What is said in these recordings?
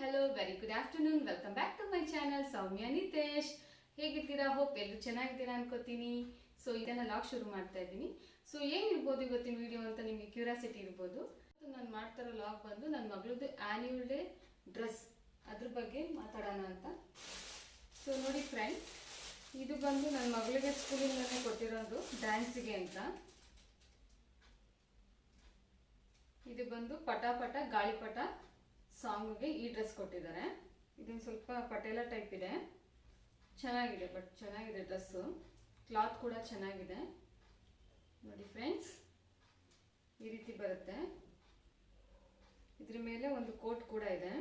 Hello very good afternoon welcome back to my channel Soumya Nitesh ಹೇಗಿದ್ದೀರಾ? Hope ಎಲ್ಲರೂ ಚೆನ್ನಾಗಿದ್ದೀರಾ ಅನ್ಕೋತೀನಿ. ಸೊ ಇದನ್ನ ಲಾಗ್ ಶುರು ಮಾಡ್ತಾ ಇದ್ದೀನಿ. ಸೊ ಏನಿರ್ಬೋದು ಇವತ್ತಿನ ವಿಡಿಯೋ ಅಂತ ನಿಮಗೆ ಕ್ಯೂರಿಯಾಸಿಟಿ ಇರ್ಬೋದು? ನಾನು ಮಾಡ್ತಾರೋ ಲಾಗ್ ಬಂದು ನನ್ನ ಮಗಳದ್ದು ಆನ್ಯುವಲ್ ಡೇ ಡ್ರೆಸ್ ಅದ್ರ ಬಗ್ಗೆ ಮಾತಾಡೋಣ ಅಂತ. ಸೊ ನೋಡಿ ಫ್ರೆಂಡ್ ಇದು ಬಂದು ನನ್ನ ಮಗಳಿಗೆ ಸ್ಕೂಲಿಂದಲೇ ಕೊಟ್ಟಿರೋದು ಡ್ಯಾನ್ಸಿಗೆ ಅಂತ. ಇದು ಬಂದು ಪಟಾಪಟ ಪಟ ಗಾಳಿಪಟ. ಸಾಂಗ್ಗೆ ಈ ಡ್ರೆಸ್ ಕೊಟ್ಟಿದ್ದಾರೆ. ಇದೊಂದು ಸ್ವಲ್ಪ ಪಟೇಲ ಟೈಪ್ ಇದೆ. ಚೆನ್ನಾಗಿದೆ ಬಟ್ ಚೆನ್ನಾಗಿದೆ ಡ್ರೆಸ್ಸು. ಕ್ಲಾತ್ ಕೂಡ ಚೆನ್ನಾಗಿದೆ. ನೋಡಿ ಫ್ರೆಂಡ್ಸ್, ಈ ರೀತಿ ಬರುತ್ತೆ. ಇದ್ರ ಮೇಲೆ ಒಂದು ಕೋಟ್ ಕೂಡ ಇದೆ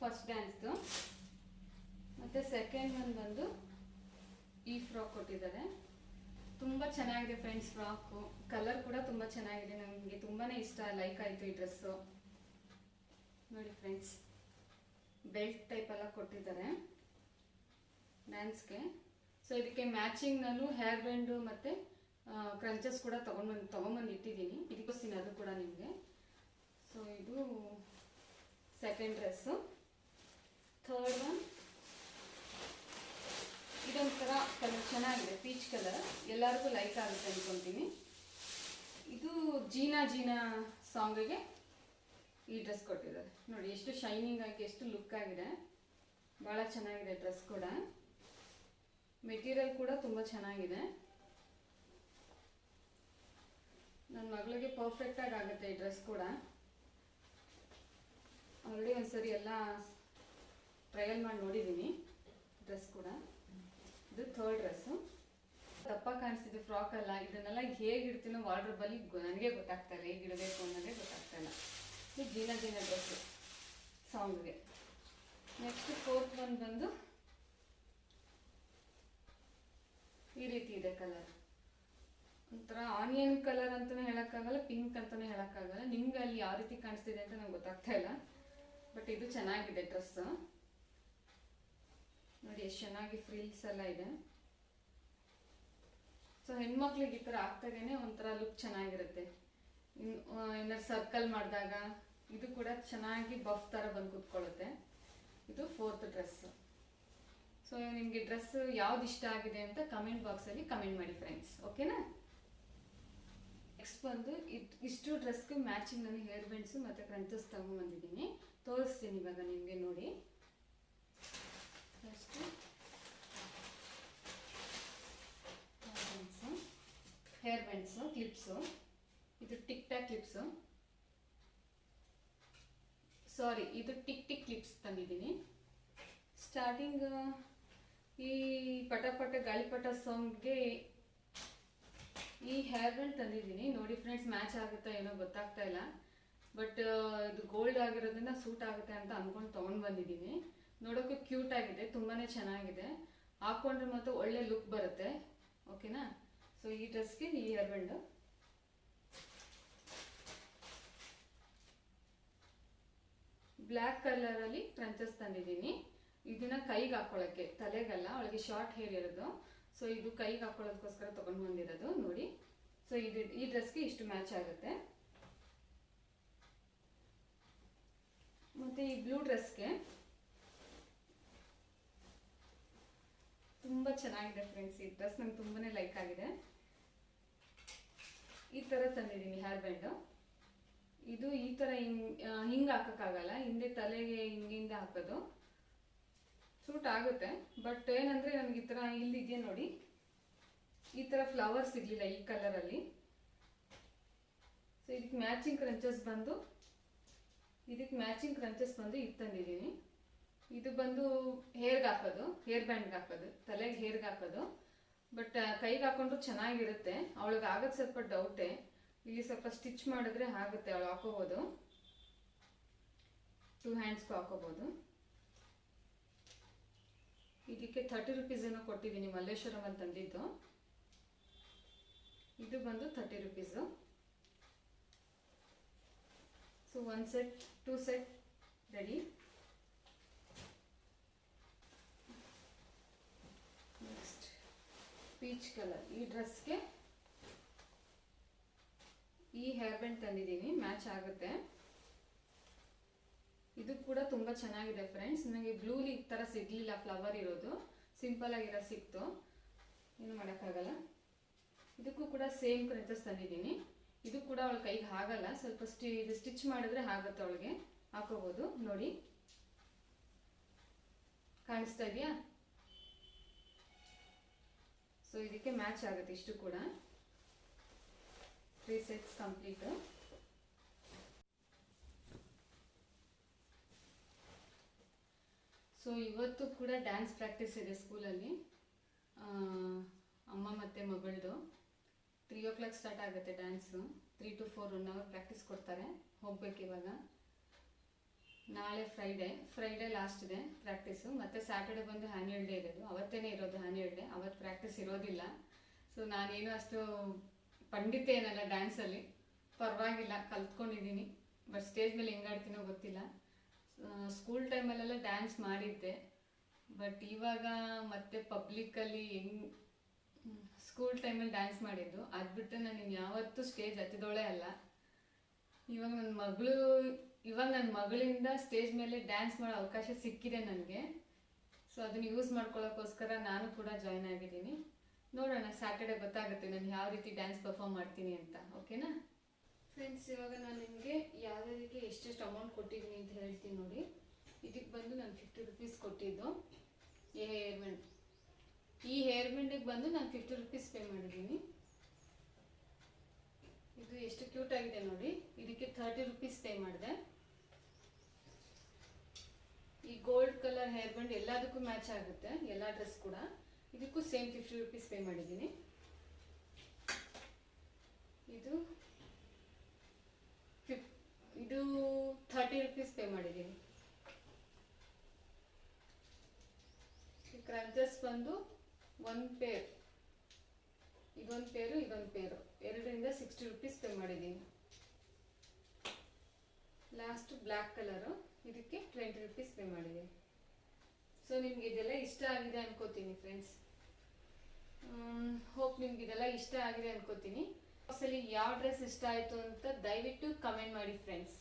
ಫಸ್ಟ್ ಡ್ಯಾನ್ಸ್ದು ಮತ್ತೆ ಸೆಕೆಂಡ್ ಒನ್ ಬಂದು ಈ ಫ್ರಾಕ್ ಕೊಟ್ಟಿದ್ದಾರೆ. ತುಂಬ ಚೆನ್ನಾಗಿದೆ ಫ್ರೆಂಡ್ಸ್ ಫ್ರಾಕು ಕಲರ್ ಕೂಡ ತುಂಬ ಚೆನ್ನಾಗಿದೆ. ನನಗೆ ತುಂಬಾ ಇಷ್ಟ. ಲೈಕ್ ಆಯಿತು ಈ ಡ್ರೆಸ್ಸು ನೋಡಿ ಫ್ರೆಂಡ್ಸ್ ಬೆಲ್ಟ್ ಟೈಪ್ ಎಲ್ಲ ಕೊಟ್ಟಿದ್ದಾರೆ ಡ್ಯಾನ್ಸ್ಗೆ ಸೊ ಇದಕ್ಕೆ ಮ್ಯಾಚಿಂಗ್ ನಾನು ಹೇರ್ ಬ್ಯಾಂಡು ಮತ್ತೆ ಕ್ರಂಚಸ್ ಕೂಡ ತಗೊಂಡ್ಬಂದು ತೊಗೊಂಬಂದು ಇಟ್ಟಿದ್ದೀನಿ. ಇದಕ್ಕೋಸ್ತೀನಿ ಅದು ಕೂಡ ನಿಮಗೆ. ಸೊ ಇದು ಸೆಕೆಂಡ್ ಡ್ರೆಸ್ಸು ಥರ್ಡ್ ಒನ್ ಇದೊಂಥರ ಕಲರ್ ಚೆನ್ನಾಗಿದೆ ಪೀಚ್ ಕಲರ್ ಎಲ್ಲರಿಗೂ ಲೈಕ್ ಆಗುತ್ತೆ ಅನ್ಕೊಂತೀನಿ. ಇದು ಜೀನಾ ಜೀನಾ ಸಾಂಗಿಗೆ ಈ ಡ್ರೆಸ್ ಕೊಟ್ಟಿದ್ದಾರೆ. ನೋಡಿ, ಎಷ್ಟು ಶೈನಿಂಗ್ ಆಗಿ, ಎಷ್ಟು ಲುಕ್ ಆಗಿದೆ. ಭಾಳ ಚೆನ್ನಾಗಿದೆ ಡ್ರೆಸ್ ಕೂಡ. ಮೆಟೀರಿಯಲ್ ಕೂಡ ತುಂಬ ಚೆನ್ನಾಗಿದೆ. ನನ್ನ ಮಗಳಿಗೆ ಪರ್ಫೆಕ್ಟಾಗಿ ಆಗುತ್ತೆ ಈ ಡ್ರೆಸ್ ಕೂಡ. ಆಲ್ರೆಡಿ ಒಂದ್ಸರಿ ಎಲ್ಲ ಟ್ರಯಲ್ ಮಾಡಿ ನೋಡಿದ್ದೀನಿ ಡ್ರೆಸ್ ಕೂಡ. ಥರ್ಡ್ ಡ್ರೆಸ್ಸು ತಪ್ಪ ಕಾಣಿಸ್ತಿದೆ ಫ್ರಾಕ್ ಅಲ್ಲ ಇದನ್ನೆಲ್ಲ ಹೇಗೆ ಇಡ್ತೀನೋ ವಾರ್ಡ್ರಬಲ್ಲಿ ನನಗೆ ಗೊತ್ತಾಗ್ತಾ ಇಲ್ಲ ಹೇಗೆ ಇಡಬೇಕು ಅನ್ನೋದೇ ಗೊತ್ತಾಗ್ತಾ ಇಲ್ಲ ಇದು ಜೀನ ಜೀನ ಡ್ರೆಸ್ಸು ಸಾಂಗ್ಗೆ ನೆಕ್ಸ್ಟ್ ಫೋರ್ತ್ ಒನ್ ಬಂದು ಈ ರೀತಿ ಇದೆ ಕಲರ್ ಒಂಥರ ಆನಿಯನ್ ಕಲರ್ ಅಂತಾನೆ ಹೇಳೋಕ್ಕಾಗಲ್ಲ ಪಿಂಕ್ ಅಂತಾನೆ ಹೇಳೋಕ್ಕಾಗಲ್ಲ. ನಿಮ್ಗೆ ಅಲ್ಲಿ ಯಾವ ರೀತಿ ಕಾಣಿಸ್ತಿದೆ ಅಂತ ನಂಗೆ ಗೊತ್ತಾಗ್ತಾ ಇಲ್ಲ ಬಟ್ ಇದು ಚೆನ್ನಾಗಿದೆ ಡ್ರೆಸ್ ನೋಡಿ, ಎಷ್ಟು ಚೆನ್ನಾಗಿ ಫ್ರಿಲ್ಸ್ ಎಲ್ಲ ಇದೆ. ಸೊ ಹೆಣ್ಮಕ್ಳಿಗೆ ಈ ಥರ ಹಾಕ್ತಾಗೇನೆ ಒಂಥರ ಲುಕ್ ಚೆನ್ನಾಗಿರುತ್ತೆ. ಏನಾದ್ರು ಸರ್ಕಲ್ ಮಾಡಿದಾಗ ಇದು ಕೂಡ ಚೆನ್ನಾಗಿ ಬಫ್ ಥರ ಬಂದು ಕೂತ್ಕೊಳ್ಳುತ್ತೆ. ಇದು ಫೋರ್ತ್ ಡ್ರೆಸ್ ಸೊ ನಿಮಗೆ ಡ್ರೆಸ್ ಯಾವ್ದು ಇಷ್ಟ ಆಗಿದೆ ಅಂತ ಕಮೆಂಟ್ ಬಾಕ್ಸಲ್ಲಿ ಕಮೆಂಟ್ ಮಾಡಿ ಫ್ರೆಂಡ್ಸ್ ಓಕೆನಾ ನೆಕ್ಸ್ಟ್ ಬಂದು ಇಷ್ಟು ಡ್ರೆಸ್ಗೆ ಮ್ಯಾಚಿಂಗ್ ನಾನು ಹೇರ್ ಬೆಂಡ್ಸು ಮತ್ತು ಕ್ರಂಚಸ್ ತಗೊಂಡ್ಬಂದಿದ್ದೀನಿ ತೋರಿಸ್ತೀನಿ ಇವಾಗ ನಿಮಗೆ ನೋಡಿ. ಫಸ್ಟು ಹೇರ್ ಬೆಂಡ್ಸು ಕ್ಲಿಪ್ಸು ಇದು ಟಿಕ್ ಟಾಕ್ ಕ್ಲಿಪ್ಸು ಸಾರಿ ಇದು ಟಿಕ್ ಟಿಕ್ ಕ್ಲಿಪ್ಸ್ ತಂದಿದ್ದೀನಿ. ಸ್ಟಾರ್ಟಿಂಗ್ ಈ ಪಟಪಟ ಪಟ ಗಾಳಿಪಟ ಸಾಂಗ್ಗೆ ಈ ಹೇರ್ ಬ್ಯಾಂಡ್ ತಂದಿದ್ದೀನಿ. ನೋಡಿ ಫ್ರೆಂಡ್ಸ್ ಮ್ಯಾಚ್ ಆಗುತ್ತಾ ಏನೋ ಗೊತ್ತಾಗ್ತಾ ಇಲ್ಲ. ಬಟ್ ಇದು ಗೋಲ್ಡ್ ಆಗಿರೋದ್ರಿಂದ ಸೂಟ್ ಆಗುತ್ತೆ ಅಂತ ಅಂದ್ಕೊಂಡು ತೊಗೊಂಡು ಬಂದಿದ್ದೀನಿ. ನೋಡೋಕೆ ಕ್ಯೂಟ್ ಆಗಿದೆ, ತುಂಬಾನೇ ಚೆನ್ನಾಗಿದೆ. ಹಾಕೊಂಡ್ರೆ ಮತ್ತೆ ಒಳ್ಳೆ ಲುಕ್ ಬರುತ್ತೆ. ಓಕೆನಾ ಸೊ ಈ ಡ್ರೆಸ್ಗೆ ಈ ಹೇರ್ ಬ್ಯಾಂಡ್ ಬ್ಲ್ಯಾಕ್ ಅಲ್ಲಿ ಕ್ರಂಚಸ್ ತಂದಿದ್ದೀನಿ. ಇದನ್ನ ಕೈಗೆ ಹಾಕೊಳ್ಳೋಕ್ಕೆ ತಲೆಗಲ್ಲ, ಅವಳಿಗೆ ಶಾರ್ಟ್ ಹೇರ್ ಇರೋದು. ಸೊ ಇದು ಕೈಗೆ ಹಾಕೊಳ್ಳೋದಕ್ಕೋಸ್ಕರ ತಗೊಂಡ್ ಬಂದಿರೋದು, ನೋಡಿ. ಸೊ ಇದು, ಈ ಡ್ರೆಸ್ಗೆ ಇಷ್ಟು ಮ್ಯಾಚ್ ಆಗುತ್ತೆ. ಮತ್ತೆ ಈ ಬ್ಲೂ ಡ್ರೆಸ್ಗೆ ತುಂಬ ಚೆನ್ನಾಗಿದೆ ಫ್ರೆಂಡ್ಸ್ ಈ ಡ್ರೆಸ್ ನಂಗೆ ತುಂಬಾನೇ ಲೈಕ್ ಆಗಿದೆ. ಈ ಥರ ತಂದಿದ್ದೀನಿ ಹೇರ್ ಬ್ಯಾಂಡು ಇದು ಈ ಥರ ಹಿಂಗೆ ಹಿಂಗೆ ಹಾಕೋಕ್ಕಾಗಲ್ಲ. ಹಿಂದೆ ತಲೆಗೆ ಹಿಂಗಿಂದ ಹಾಕೋದು. ಸೂಟ್ ಆಗುತ್ತೆ. ಬಟ್ ಏನಂದ್ರೆ ನನಗೆ ಈ ಥರ ಇಲ್ಲಿದೆಯಾ ನೋಡಿ, ಈ ಥರ ಫ್ಲವರ್ಸ್ ಸಿಗಲಿಲ್ಲ ಈ ಕಲರಲ್ಲಿ ಸೊ ಇದಕ್ಕೆ ಮ್ಯಾಚಿಂಗ್ ಕ್ರಂಚಸ್ ಬಂದು ಇದಕ್ಕೆ ಮ್ಯಾಚಿಂಗ್ ಕ್ರಂಚಸ್ ಬಂದು ಇದು ತಂದಿದ್ದೀನಿ. ಇದು ಬಂದು ಹೇರ್ಗೆ ಹಾಕೋದು, ಹೇರ್ ಬ್ಯಾಂಡ್ಗೆ ಹಾಕೋದು, ತಲೆಗೆ ಹೇರ್ಗೆ ಹಾಕೋದು. ಬಟ್ ಕೈಗೆ ಹಾಕೊಂಡ್ರು ಚೆನ್ನಾಗಿರುತ್ತೆ. ಅವಳಿಗೆ ಆಗೋದು ಸ್ವಲ್ಪ ಡೌಟೇ ಇಲ್ಲಿ ಸ್ವಲ್ಪ ಸ್ಟಿಚ್ ಮಾಡಿದ್ರೆ ಆಗುತ್ತೆ, ಅವಳು ಹಾಕೋಬೋದು. ಟೂ ಹ್ಯಾಂಡ್ಸ್ಗೂ ಹಾಕೋಬೋದು. ಇದಕ್ಕೆ ಥರ್ಟಿ ರುಪೀಸ್ ಏನೋ ಕೊಟ್ಟಿದ್ದೀನಿ ಮಲ್ಲೇಶ್ವರಂ ಅಂತ ತಂದಿದ್ದು. ಇದು ಬಂದು thirty rupees so one set two set ready next peach colour ಈ ಡ್ರೆಸ್ಗೆ ಈ ಹೇರ್ ಬ್ಯಾಂಡ್ ತಂದಿದ್ದೀನಿ. ಮ್ಯಾಚ್ ಆಗುತ್ತೆ. ಇದು ಕೂಡ ತುಂಬ ಚೆನ್ನಾಗಿದೆ ಫ್ರೆಂಡ್ಸ್ ನನಗೆ ಬ್ಲೂಲಿ ಈ ಥರ ಸಿಗಲಿಲ್ಲ ಫ್ಲವರ್ ಇರೋದು. ಸಿಂಪಲ್ ಆಗಿರೋ ಸಿಕ್ತು. ಏನು ಮಾಡೋಕ್ಕಾಗಲ್ಲ. ಇದಕ್ಕೂ ಕೂಡ ಸೇಮ್ ಕ್ರೆಚಸ್ ತಂದಿದ್ದೀನಿ. ಇದು ಕೂಡ ಅವಳ ಕೈಗೆ ಆಗಲ್ಲ. ಸ್ವಲ್ಪ ಸ್ಟಿ ಇದು ಸ್ಟಿಚ್ ಮಾಡಿದ್ರೆ ಆಗುತ್ತೆ ಅವಳಿಗೆ. ಹಾಕೋಬೋದು. ನೋಡಿ. ಕಾಣಿಸ್ತಾ ಇದೆಯಾ? ಸೊ ಇದಕ್ಕೆ ಮ್ಯಾಚ್ ಆಗುತ್ತೆ ಇಷ್ಟು ಕೂಡ. ತ್ರೀ ಸೆಟ್ಸ್ ಕಂಪ್ಲೀಟು ಸೊ ಇವತ್ತು ಕೂಡ ಡ್ಯಾನ್ಸ್ ಪ್ರಾಕ್ಟೀಸ್ ಇದೆ ಸ್ಕೂಲಲ್ಲಿ. ಅಮ್ಮ ಮತ್ತು ಮಗಳದು. ತ್ರೀ ಓ ಕ್ಲಾಕ್ ಸ್ಟಾರ್ಟ್ ಆಗುತ್ತೆ dance three to four one hour practice ಕೊಡ್ತಾರೆ. ಹೋಗ್ಬೇಕು ಇವಾಗ. ನಾಳೆ ಫ್ರೈಡೇ ಫ್ರೈಡೇ ಲಾಸ್ಟ್ ಇದೆ ಪ್ರಾಕ್ಟೀಸು ಮತ್ತು ಸ್ಯಾಟರ್ಡೆ ಬಂದು ಆ್ಯನ್ಯುವಲ್ ಡೇ ಇರೋದು. ಅವತ್ತೇನೆ ಇರೋದು ಆ್ಯನ್ಯುವಲ್ ಡೇ ಅವತ್ತು ಪ್ರಾಕ್ಟೀಸ್ ಇರೋದಿಲ್ಲ. ಸೊ ನಾನೇನು ಅಷ್ಟು ಪಂಡಿತ ಏನಲ್ಲ ಡ್ಯಾನ್ಸಲ್ಲಿ ಪರವಾಗಿಲ್ಲ, ಕಲ್ತ್ಕೊಂಡಿದ್ದೀನಿ. ಬಟ್ ಸ್ಟೇಜ್ ಮೇಲೆ ಹೆಂಗಾಡ್ತೀನೋ ಗೊತ್ತಿಲ್ಲ. ಸ್ಕೂಲ್ ಟೈಮಲ್ಲೆಲ್ಲ ಡ್ಯಾನ್ಸ್ ಮಾಡಿದ್ದೆ. ಬಟ್ ಇವಾಗ ಮತ್ತೆ ಪಬ್ಲಿಕ್ಕಲ್ಲಿ ಹೆಂಗ್ ಸ್ಕೂಲ್ ಟೈಮಲ್ಲಿ ಡ್ಯಾನ್ಸ್ ಮಾಡಿದ್ದು. ಅದು ಬಿಟ್ಟರೆ ನಾನು ಯಾವತ್ತೂ ಸ್ಟೇಜ್ ಹತ್ತಿದೋಳೆ ಅಲ್ಲ. ಇವಾಗ ನನ್ನ ಮಗಳು ಇವಾಗ ನನ್ನ ಮಗಳಿಂದ ಸ್ಟೇಜ್ ಮೇಲೆ ಡ್ಯಾನ್ಸ್ ಮಾಡೋ ಅವಕಾಶ ಸಿಕ್ಕಿದೆ ನನಗೆ. ಸೊ ಅದನ್ನು ಯೂಸ್ ಮಾಡ್ಕೊಳ್ಳೋಕ್ಕೋಸ್ಕರ ನಾನು ಕೂಡ ಜಾಯ್ನ್ ಆಗಿದ್ದೀನಿ. ನೋಡೋಣ ಸ್ಯಾಟರ್ಡೆ ಗೊತ್ತಾಗುತ್ತೆ ನಾನು ಯಾವ ರೀತಿ ಡ್ಯಾನ್ಸ್ ಪರ್ಫಾರ್ಮ್ ಮಾಡ್ತೀನಿ ಅಂತ ಓಕೆನಾ ಫ್ರೆಂಡ್ಸ್ ಇವಾಗ ನಾನು ನಿಮಗೆ ಯಾವ್ಯಾವುದಕ್ಕೆ ಎಷ್ಟೆಷ್ಟು ಅಮೌಂಟ್ ಕೊಟ್ಟಿದ್ದೀನಿ ಅಂತ ಹೇಳ್ತೀನಿ ನೋಡಿ. ಇದಕ್ಕೆ ಬಂದು ನಾನು ಫಿಫ್ಟಿ ರುಪೀಸ್ ಕೊಟ್ಟಿದ್ದು. ಈ ಹೇರ್ ಬ್ಯಾಂಡ್ ಈ ಹೇರ್ ಬ್ಯಾಂಡಿಗೆ ಬಂದು ನಾನು ಫಿಫ್ಟಿ ರುಪೀಸ್ ಪೇ ಮಾಡಿದ್ದೀನಿ. ಇದು ಎಷ್ಟು ಕ್ಯೂಟ್ ಆಗಿದೆ ನೋಡಿ. ಇದಕ್ಕೆ ಥರ್ಟಿ ರುಪೀಸ್ ಪೇ ಮಾಡಿದೆ. ಗೋಲ್ಡ್ ಕಲರ್ ಹೇರ್ ಬ್ಯಾಂಡ್ ಎಲ್ಲದಕ್ಕೂ ಮ್ಯಾಚ್ ಆಗುತ್ತೆ, ಎಲ್ಲ ಡ್ರೆಸ್ ಕೂಡ. ಇದಕ್ಕೂ ಸೇಮ್ ಫಿಫ್ಟಿ ರುಪೀಸ್ ಪೇ ಮಾಡಿದ್ದೀನಿ. ಇದು ಇದು ಥರ್ಟಿ ರುಪೀಸ್ ಪೇ ಮಾಡಿದ್ದೀನಿ. ಕ್ರಂಚಸ್ ಬಂದು ಒಂದು ಪೇರ್ ಇದೊಂದು ಪೇರು ಇದೊಂದು ಪೇರು ಎರಡರಿಂದ ಸಿಕ್ಸ್ಟಿ ರುಪೀಸ್ ಪೇ ಮಾಡಿದ್ದೀನಿ. ಲಾಸ್ಟ್ ಬ್ಲ್ಯಾಕ್ ಕಲರು ಇದಕ್ಕೆ ಟ್ವೆಂಟಿ ರುಪೀಸ್ ಪೇ ಮಾಡಿದೆ. ಸೊ ನಿಮ್ಗೆ ಇದೆಲ್ಲ ಇಷ್ಟ ಆಗಿದೆ ಅನ್ಕೋತೀನಿ ಫ್ರೆಂಡ್ಸ್ ಹೋಪ್ ನಿಮ್ಗೆ ಇದೆಲ್ಲ ಇಷ್ಟ ಆಗಿದೆ ಅನ್ಕೋತೀನಿ. ಅಸಲಿ ಯಾವ ಡ್ರೆಸ್ ಇಷ್ಟ ಆಯಿತು ಅಂತ ದಯವಿಟ್ಟು ಕಮೆಂಟ್ ಮಾಡಿ ಫ್ರೆಂಡ್ಸ್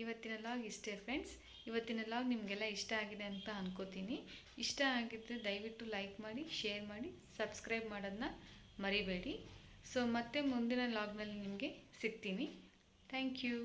ಇವತ್ತಿನ ಲಾಗ್ ಇಷ್ಟೇ ಫ್ರೆಂಡ್ಸ್ ಇವತ್ತಿನ ಲಾಗ್ ನಿಮಗೆಲ್ಲ ಇಷ್ಟ ಆಗಿದೆ ಅಂತ ಅನ್ಕೋತೀನಿ. ಇಷ್ಟ ಆಗಿದ್ದರೆ ದಯವಿಟ್ಟು ಲೈಕ್ ಮಾಡಿ ಶೇರ್ ಮಾಡಿ ಸಬ್ಸ್ಕ್ರೈಬ್ ಮಾಡೋದನ್ನ ಮರಿಬೇಡಿ. ಸೊ ಮತ್ತೆ ಮುಂದಿನ ಲಾಗ್ನಲ್ಲಿ ನಿಮಗೆ ಸಿಗ್ತೀನಿ. Thank you